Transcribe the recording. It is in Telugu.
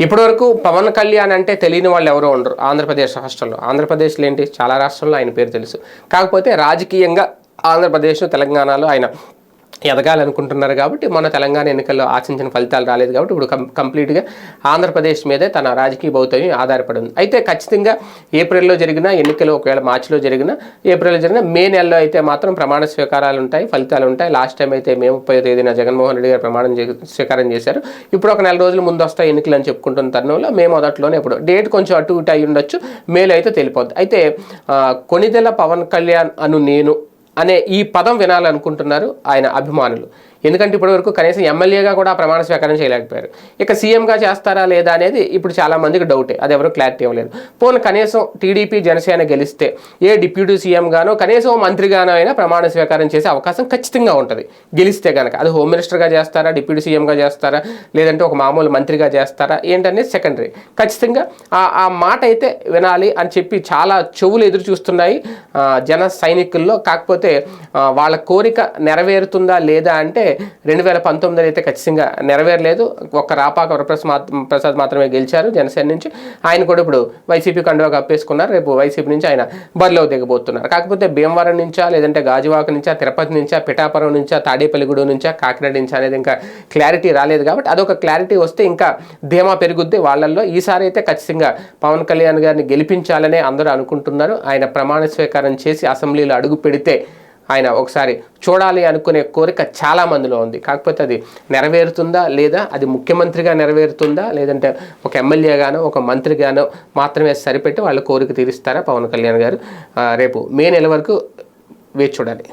ఇప్పటివరకు పవన్ కళ్యాణ్ అంటే తెలియని వాళ్ళు ఎవరో ఉండరు ఆంధ్రప్రదేశ్ రాష్ట్రంలో. ఆంధ్రప్రదేశ్లో ఏంటి? చాలా రాష్ట్రాల్లో ఆయన పేరు తెలుసు. కాకపోతే రాజకీయంగా ఆంధ్రప్రదేశ్ తెలంగాణలో ఆయన ఎదగాలనుకుంటున్నారు కాబట్టి మన తెలంగాణ ఎన్నికల్లో ఆశించిన ఫలితాలు రాలేదు కాబట్టి ఇప్పుడు కం కంప్లీట్గా ఆంధ్రప్రదేశ్ మీదే తన రాజకీయ భౌతవ్యం ఆధారపడింది అయితే ఖచ్చితంగా ఏప్రిల్లో జరిగిన ఎన్నికలు ఒకవేళ మార్చిలో జరిగిన ఏప్రిల్లో జరిగిన మే నెలలో అయితే మాత్రం ప్రమాణ స్వీకారాలు ఉంటాయి ఫలితాలు ఉంటాయి. లాస్ట్ టైం అయితే మే ముప్పై తేదీన జగన్మోహన్ రెడ్డి గారు ప్రమాణం స్వీకారం చేశారు. ఇప్పుడు ఒక నెల రోజుల ముందు వస్తాయి ఎన్నికలు అని చెప్పుకుంటున్న తరుణంలో మే మొదట్లోనే ఇప్పుడు డేట్ కొంచెం అటు ఇటు అయి ఉండొచ్చు. మేలో అయితే తెలిపోద్ది. అయితే కొనిదెల కొణిదెల పవన్ కళ్యాణ్ అను నేను అనే ఈ పదం వినాలనుకుంటున్నారు ఆయన అభిమానులు. ఎందుకంటే ఇప్పటివరకు కనీసం ఎమ్మెల్యేగా కూడా ప్రమాణ స్వీకారం చేయలేకపోయారు. ఇక సీఎంగా చేస్తారా లేదా అనేది ఇప్పుడు చాలామందికి డౌటే. అది ఎవరు క్లారిటీ ఇవ్వలేదు. పోను కనీసం టీడీపీ జనసేన గెలిస్తే ఏ డిప్యూటీ సీఎంగానో కనీసం మంత్రిగానో అయినా ప్రమాణ స్వీకారం చేసే అవకాశం ఖచ్చితంగా ఉంటుంది. గెలిస్తే కనుక అది హోమ్ మినిస్టర్గా చేస్తారా డిప్యూటీ సీఎంగా చేస్తారా లేదంటే ఒక మామూలు మంత్రిగా చేస్తారా ఏంటనేది సెకండరీ. ఖచ్చితంగా ఆ మాట అయితే వినాలి అని చెప్పి చాలా చెవులు ఎదురు చూస్తున్నాయి జన సైనికుల్లో. కాకపోతే వాళ్ళ కోరిక నెరవేరుతుందా లేదా అంటే రెండు వేల పంతొమ్మిదిలో అయితే ఖచ్చితంగా నెరవేరలేదు. ఒక్క రాపాక వరప్రసాద్ ప్రసాద్ మాత్రమే గెలిచారు జనసేన నుంచి. ఆయన కూడా ఇప్పుడు వైసీపీ కండువా కప్పేసుకున్నారు. రేపు వైసీపీ నుంచి ఆయన బరిలో దిగబోతున్నారు. కాకపోతే భీమవరం నుంచా లేదంటే గాజువాక నుంచా తిరుపతి నుంచా పిఠాపురం నుంచా తాడేపల్లిగూడెం నుంచా కాకినాడ నుంచా అనేది ఇంకా క్లారిటీ రాలేదు కాబట్టి అదొక క్లారిటీ వస్తే ఇంకా ధీమా పెరుగుద్ది వాళ్ళల్లో. ఈసారి అయితే ఖచ్చితంగా పవన్ కళ్యాణ్ గారిని గెలిపించాలనే అందరూ అనుకుంటున్నారు. ఆయన ప్రమాణ స్వీకారం చేసి అసెంబ్లీలో అడుగు పెడితే ఆయన ఒకసారి చూడాలి అనుకునే కోరిక చాలా మందిలో ఉంది. కాకపోతే అది నెరవేరుతుందా లేదా? అది ముఖ్యమంత్రిగా నెరవేరుతుందా? లేదంటే ఒక ఎమ్మెల్యేగానో ఒక మంత్రిగానో మాత్రమే సరిపెట్టి వాళ్ళ కోరిక తీరుస్తారా? పవన్ కళ్యాణ్ గారు రేపు మే నెల వరకు వేచి చూడాలి.